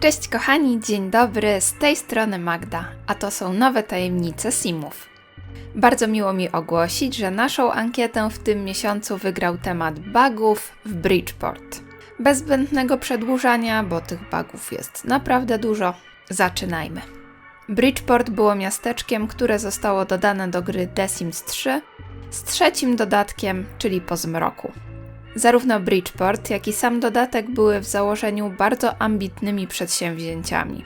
Cześć kochani, dzień dobry, z tej strony Magda, a to są nowe tajemnice Simów. Bardzo miło mi ogłosić, że naszą ankietę w tym miesiącu wygrał temat bugów w Bridgeport. Bez zbędnego przedłużania, bo tych bugów jest naprawdę dużo, zaczynajmy. Bridgeport było miasteczkiem, które zostało dodane do gry The Sims 3 z trzecim dodatkiem, czyli po zmroku. Zarówno Bridgeport, jak i sam dodatek były w założeniu bardzo ambitnymi przedsięwzięciami.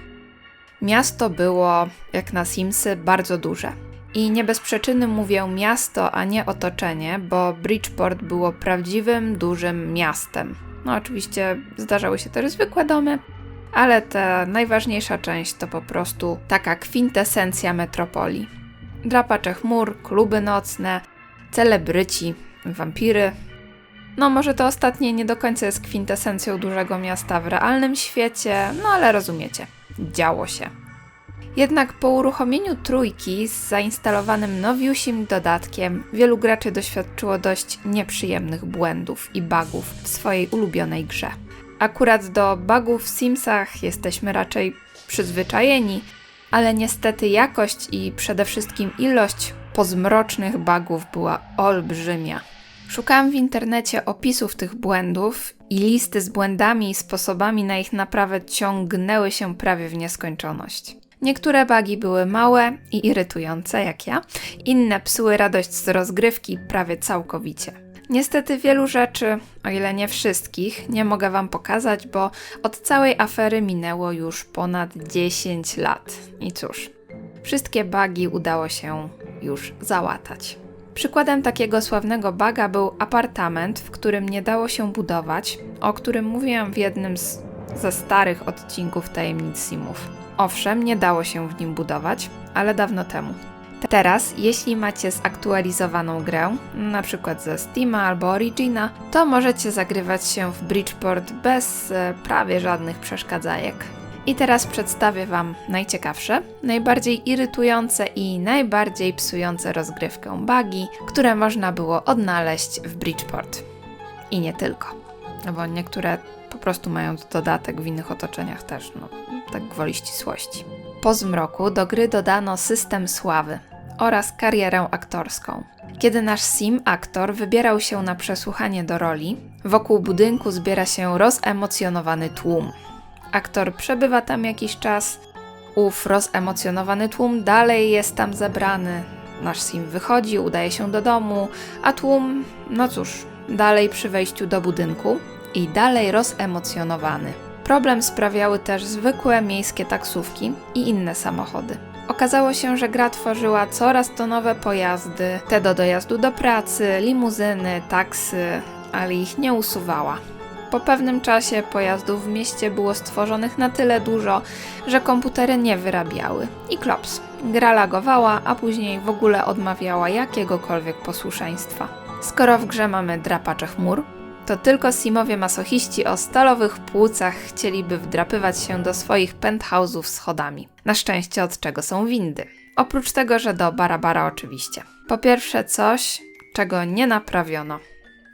Miasto było, jak na Simsy, bardzo duże. I nie bez przyczyny mówię miasto, a nie otoczenie, bo Bridgeport było prawdziwym, dużym miastem. No, oczywiście zdarzały się też zwykłe domy, ale ta najważniejsza część to po prostu taka kwintesencja metropolii. Drapacze chmur, kluby nocne, celebryci, wampiry, no, może to ostatnie nie do końca jest kwintesencją dużego miasta w realnym świecie, no ale rozumiecie, działo się. Jednak po uruchomieniu trójki z zainstalowanym nowiusim dodatkiem, wielu graczy doświadczyło dość nieprzyjemnych błędów i bugów w swojej ulubionej grze. Akurat do bugów w Simsach jesteśmy raczej przyzwyczajeni, ale niestety jakość i przede wszystkim ilość pozmrocznych bugów była olbrzymia. Szukałam w internecie opisów tych błędów i listy z błędami i sposobami na ich naprawę ciągnęły się prawie w nieskończoność. Niektóre bugi były małe i irytujące, jak ja, inne psuły radość z rozgrywki prawie całkowicie. Niestety wielu rzeczy, o ile nie wszystkich, nie mogę Wam pokazać, bo od całej afery minęło już ponad 10 lat. I cóż, wszystkie bugi udało się już załatać. Przykładem takiego sławnego baga był apartament, w którym nie dało się budować, o którym mówiłam w jednym z ze starych odcinków Tajemnic Simów. Owszem, nie dało się w nim budować, ale dawno temu. Teraz, jeśli macie zaktualizowaną grę, na przykład ze Steama albo Origina, to możecie zagrywać się w Bridgeport bez e, prawie żadnych przeszkadzajek. I teraz przedstawię Wam najciekawsze, najbardziej irytujące i najbardziej psujące rozgrywkę bugi, które można było odnaleźć w Bridgeport. I nie tylko, no bo niektóre po prostu mają dodatek w innych otoczeniach też, no tak gwoli ścisłości. Po zmroku do gry dodano system sławy oraz karierę aktorską. Kiedy nasz sim aktor wybierał się na przesłuchanie do roli, wokół budynku zbiera się rozemocjonowany tłum. Aktor przebywa tam jakiś czas, ów rozemocjonowany tłum dalej jest tam zebrany. Nasz sim wychodzi, udaje się do domu, a tłum, no cóż, dalej przy wejściu do budynku i dalej rozemocjonowany. Problem sprawiały też zwykłe miejskie taksówki i inne samochody. Okazało się, że gra tworzyła coraz to nowe pojazdy, te do dojazdu do pracy, limuzyny, taksy, ale ich nie usuwała. Po pewnym czasie pojazdów w mieście było stworzonych na tyle dużo, że komputery nie wyrabiały. I klops. Gra lagowała, a później w ogóle odmawiała jakiegokolwiek posłuszeństwa. Skoro w grze mamy drapacze chmur, to tylko simowie masochiści o stalowych płucach chcieliby wdrapywać się do swoich penthouse'ów schodami. Na szczęście od czego są windy. Oprócz tego, że do Barabara oczywiście. Po pierwsze coś, czego nie naprawiono.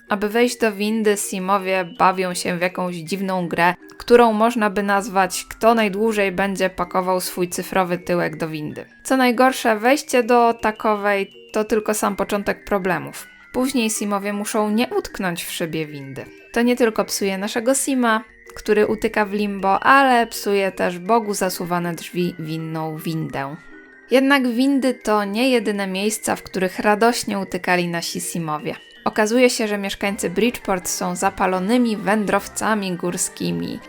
Aby wejść do windy, Simowie bawią się w jakąś dziwną grę, którą można by nazwać kto najdłużej będzie pakował swój cyfrowy tyłek do windy. Co najgorsze, wejście do takowej to tylko sam początek problemów. Później Simowie muszą nie utknąć w szybie windy. To nie tylko psuje naszego Sima, który utyka w limbo, ale psuje też Bogu zasuwane drzwi winną windę. Jednak windy to nie jedyne miejsca, w których radośnie utykali nasi Simowie. Okazuje się, że mieszkańcy Bridgeport są zapalonymi wędrowcami górskimi.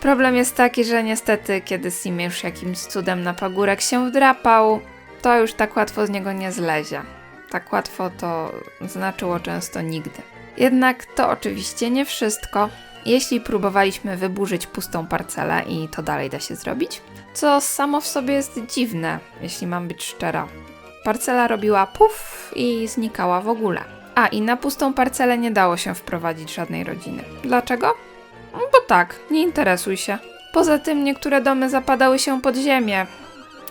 Problem jest taki, że niestety, kiedy Sim już jakimś cudem na pagórek się wdrapał, to już tak łatwo z niego nie zlezie. Tak łatwo to znaczyło często nigdy. Jednak to oczywiście nie wszystko. Jeśli próbowaliśmy wyburzyć pustą parcelę i to dalej da się zrobić, co samo w sobie jest dziwne, jeśli mam być szczera. Parcela robiła puf i znikała w ogóle. A i na pustą parcelę nie dało się wprowadzić żadnej rodziny. Dlaczego? Bo tak, nie interesuj się. Poza tym niektóre domy zapadały się pod ziemię.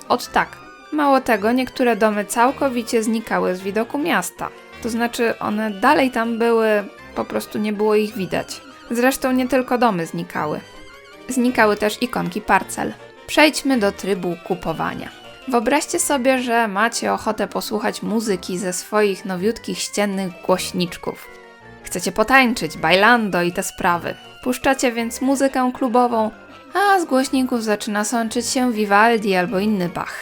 Od tak. Mało tego, niektóre domy całkowicie znikały z widoku miasta. To znaczy, one dalej tam były, po prostu nie było ich widać. Zresztą nie tylko domy znikały. Znikały też ikonki parcel. Przejdźmy do trybu kupowania. Wyobraźcie sobie, że macie ochotę posłuchać muzyki ze swoich nowiutkich ściennych głośniczków. Chcecie potańczyć, bailando i te sprawy. Puszczacie więc muzykę klubową, a z głośników zaczyna sączyć się Vivaldi albo inny Bach.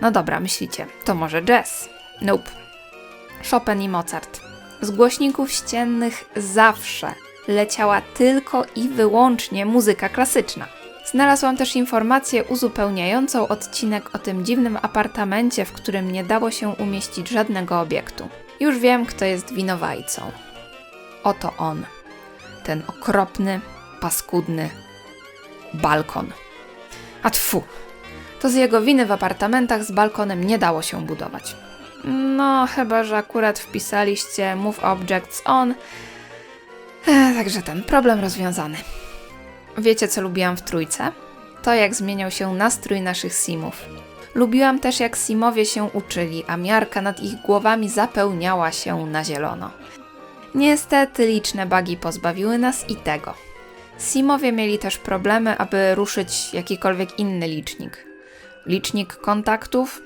No dobra, myślicie, to może jazz? Nope. Chopin i Mozart. Z głośników ściennych zawsze leciała tylko i wyłącznie muzyka klasyczna. Znalazłam też informację uzupełniającą odcinek o tym dziwnym apartamencie, w którym nie dało się umieścić żadnego obiektu. Już wiem, kto jest winowajcą. Oto on. Ten okropny, paskudny balkon. A tfu! To z jego winy w apartamentach z balkonem nie dało się budować. No, chyba, że akurat wpisaliście Move Objects On. Także ten problem rozwiązany. Wiecie, co lubiłam w trójce? To, jak zmieniał się nastrój naszych simów. Lubiłam też, jak simowie się uczyli, a miarka nad ich głowami zapełniała się na zielono. Niestety liczne bugi pozbawiły nas i tego. Simowie mieli też problemy, aby ruszyć jakikolwiek inny licznik. Licznik kontaktów?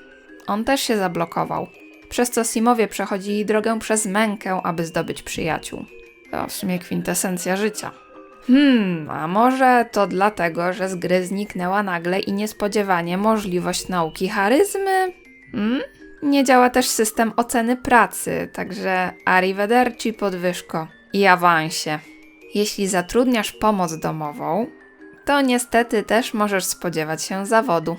On też się zablokował. Przez co Simowie przechodzili drogę przez mękę, aby zdobyć przyjaciół. To w sumie kwintesencja życia. Hmm, a może to dlatego, że z gry zniknęła nagle i niespodziewanie możliwość nauki charyzmy? Hmm? Nie działa też system oceny pracy, także arrivederci podwyżko i awansie. Jeśli zatrudniasz pomoc domową, to niestety też możesz spodziewać się zawodu.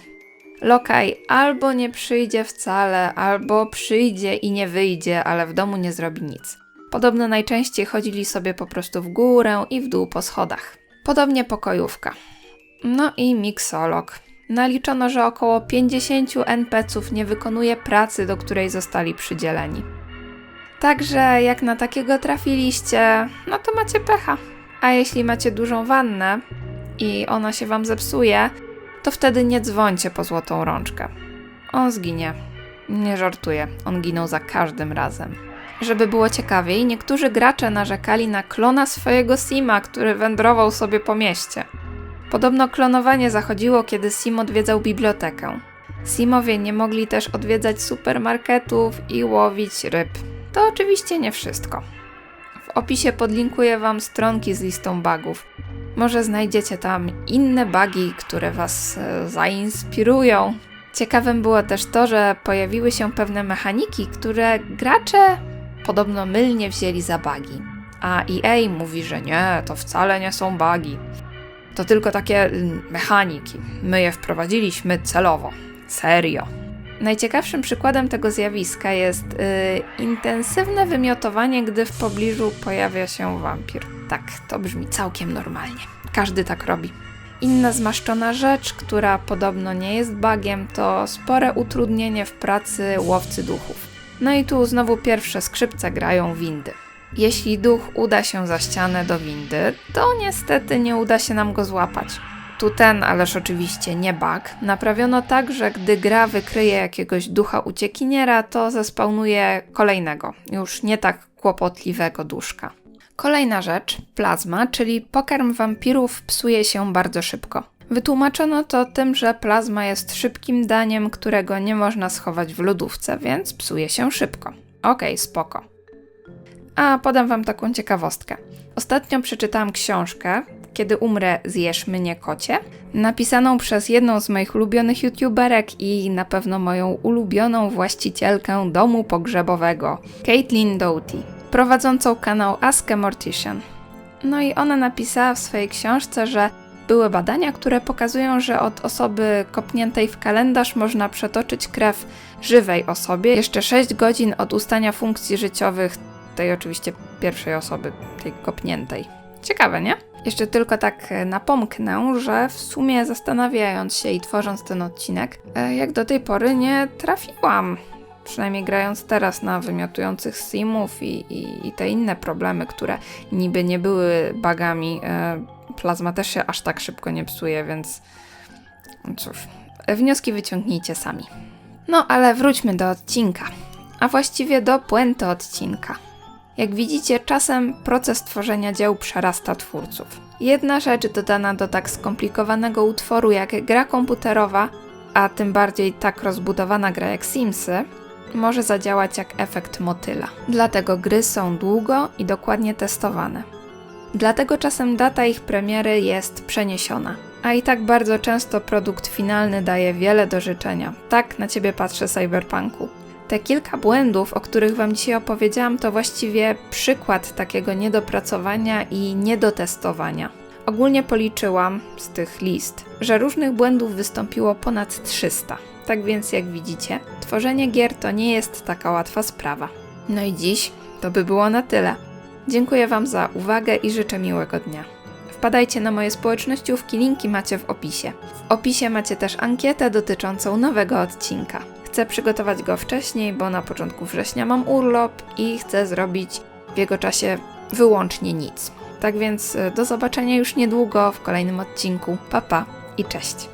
Lokaj albo nie przyjdzie wcale, albo przyjdzie i nie wyjdzie, ale w domu nie zrobi nic. Podobno najczęściej chodzili sobie po prostu w górę i w dół po schodach. Podobnie pokojówka. No i miksolog. Naliczono, że około 50 NPC-ów nie wykonuje pracy, do której zostali przydzieleni. Także jak na takiego trafiliście, no to macie pecha. A jeśli macie dużą wannę i ona się wam zepsuje, to wtedy nie dzwońcie po złotą rączkę. On zginie. Nie żartuję, on ginął za każdym razem. Żeby było ciekawiej, niektórzy gracze narzekali na klona swojego Sima, który wędrował sobie po mieście. Podobno klonowanie zachodziło, kiedy Sim odwiedzał bibliotekę. Simowie nie mogli też odwiedzać supermarketów i łowić ryb. To oczywiście nie wszystko. W opisie podlinkuję Wam stronki z listą bugów. Może znajdziecie tam inne bugi, które Was e, zainspirują. Ciekawym było też to, że pojawiły się pewne mechaniki, które gracze podobno mylnie wzięli za bugi. A EA mówi, że nie, to wcale nie są bugi. To tylko takie mm, mechaniki. My je wprowadziliśmy celowo. Serio. Najciekawszym przykładem tego zjawiska jest yy, intensywne wymiotowanie, gdy w pobliżu pojawia się wampir. Tak, to brzmi całkiem normalnie. Każdy tak robi. Inna zmaszczona rzecz, która podobno nie jest bugiem, to spore utrudnienie w pracy łowcy duchów. No i tu znowu pierwsze skrzypce grają windy. Jeśli duch uda się za ścianę do windy, to niestety nie uda się nam go złapać. Tu ten, ależ oczywiście nie bug, naprawiono tak, że gdy gra wykryje jakiegoś ducha uciekiniera, to zespawnuje kolejnego, już nie tak kłopotliwego duszka. Kolejna rzecz, plazma, czyli pokarm wampirów psuje się bardzo szybko. Wytłumaczono to tym, że plazma jest szybkim daniem, którego nie można schować w lodówce, więc psuje się szybko. Okej, okay, spoko. A podam wam taką ciekawostkę. Ostatnio przeczytałam książkę Kiedy umrę, zjesz mnie kocie, napisaną przez jedną z moich ulubionych youtuberek i na pewno moją ulubioną właścicielkę domu pogrzebowego, Caitlin Doughty, prowadzącą kanał Ask a Mortician. No i ona napisała w swojej książce, że były badania, które pokazują, że od osoby kopniętej w kalendarz można przetoczyć krew żywej osobie jeszcze 6 godzin od ustania funkcji życiowych tej oczywiście pierwszej osoby, tej kopniętej. Ciekawe, nie? Jeszcze tylko tak napomknę, że w sumie zastanawiając się i tworząc ten odcinek, e, jak do tej pory nie trafiłam, przynajmniej grając teraz na wymiotujących simów i, i, i te inne problemy, które niby nie były bugami, e, plazma też się aż tak szybko nie psuje, więc cóż, wnioski wyciągnijcie sami. No ale wróćmy do odcinka. a właściwie do puenty odcinka. Jak widzicie, czasem proces tworzenia dzieł przerasta twórców. Jedna rzecz dodana do tak skomplikowanego utworu jak gra komputerowa, a tym bardziej tak rozbudowana gra jak Simsy, może zadziałać jak efekt motyla. Dlatego gry są długo i dokładnie testowane. Dlatego czasem data ich premiery jest przeniesiona. A i tak bardzo często produkt finalny daje wiele do życzenia. Tak na ciebie patrzę, Cyberpunku. Te kilka błędów, o których Wam dzisiaj opowiedziałam, to właściwie przykład takiego niedopracowania i niedotestowania. Ogólnie policzyłam z tych list, że różnych błędów wystąpiło ponad 300. Tak więc, jak widzicie, tworzenie gier to nie jest taka łatwa sprawa. No i dziś to by było na tyle. Dziękuję Wam za uwagę i życzę miłego dnia. Wpadajcie na moje społecznościówki, linki macie w opisie. W opisie macie też ankietę dotyczącą nowego odcinka. Chcę przygotować go wcześniej, bo na początku września mam urlop i chcę zrobić w jego czasie wyłącznie nic. Tak więc y, do zobaczenia już niedługo w kolejnym odcinku. Pa pa i cześć.